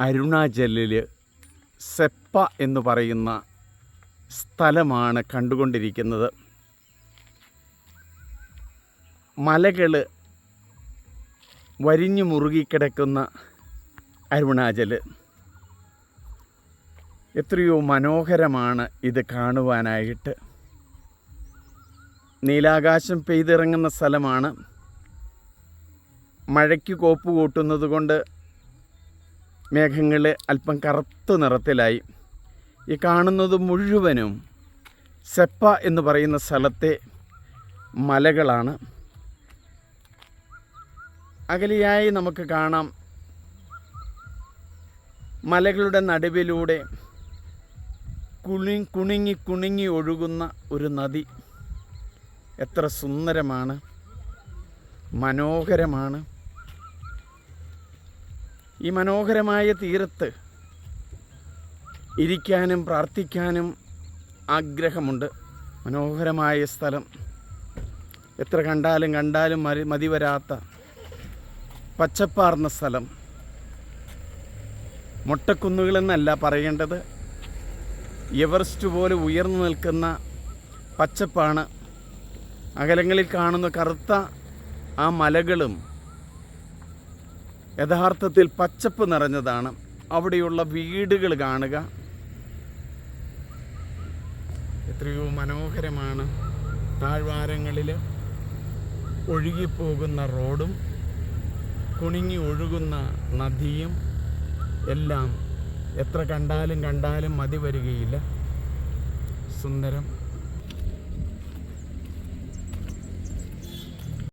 അരുണാചലിൽ സെപ്പ എന്ന് പറയുന്ന സ്ഥലമാണ് കണ്ടുകൊണ്ടിരിക്കുന്നത്. മലകൾ വരിഞ്ഞു മുറുകിക്കിടക്കുന്ന അരുണാചൽ എത്രയോ മനോഹരമാണ് ഇത് കാണുവാനായിട്ട്. നീലാകാശം പെയ്തിറങ്ങുന്ന സ്ഥലമാണ്. മഴയ്ക്ക് കോപ്പ് കൂട്ടുന്നത് കൊണ്ട് മേഘങ്ങൾ അല്പം കറുത്ത നിറത്തിലായി. ഈ കാണുന്നത് മുഴുവനും സെപ്പ എന്ന് പറയുന്ന സ്ഥലത്തെ മലകളാണ്. അകലെയായി നമുക്ക് കാണാം മലകളുടെ നടുവിലൂടെ കുണി കുണുങ്ങി കുണുങ്ങി ഒഴുകുന്ന ഒരു നദി. എത്ര സുന്ദരമാണ്. മനോഹരമാണ്. ഈ മനോഹരമായ തീരത്ത് ഇരിക്കാനും പ്രാർത്ഥിക്കാനും ആഗ്രഹമുണ്ട്. മനോഹരമായ സ്ഥലം. എത്ര കണ്ടാലും കണ്ടാലും മതി മതി വരാത്ത പച്ചപ്പാർന്ന സ്ഥലം. മുട്ടക്കുന്നുകളെന്നല്ല പറയേണ്ടത്. എവറസ്റ്റ് പോലെ ഉയർന്നു നിൽക്കുന്ന പച്ചപ്പാണ്. അകലങ്ങളിൽ കാണുന്ന കറുത്ത ആ മലകളും യഥാർത്ഥത്തിൽ പച്ചപ്പ് നിറഞ്ഞതാണ്. അവിടെയുള്ള വീടുകൾ കാണുക. എത്രയോ മനോഹരമാണ്. താഴ്വാരങ്ങളിൽ ഒഴുകിപ്പോകുന്ന റോഡും കുണിങ്ങി ഒഴുകുന്ന നദിയും എല്ലാം എത്ര കണ്ടാലും കണ്ടാലും മതി വരികയില്ല സുന്ദരം.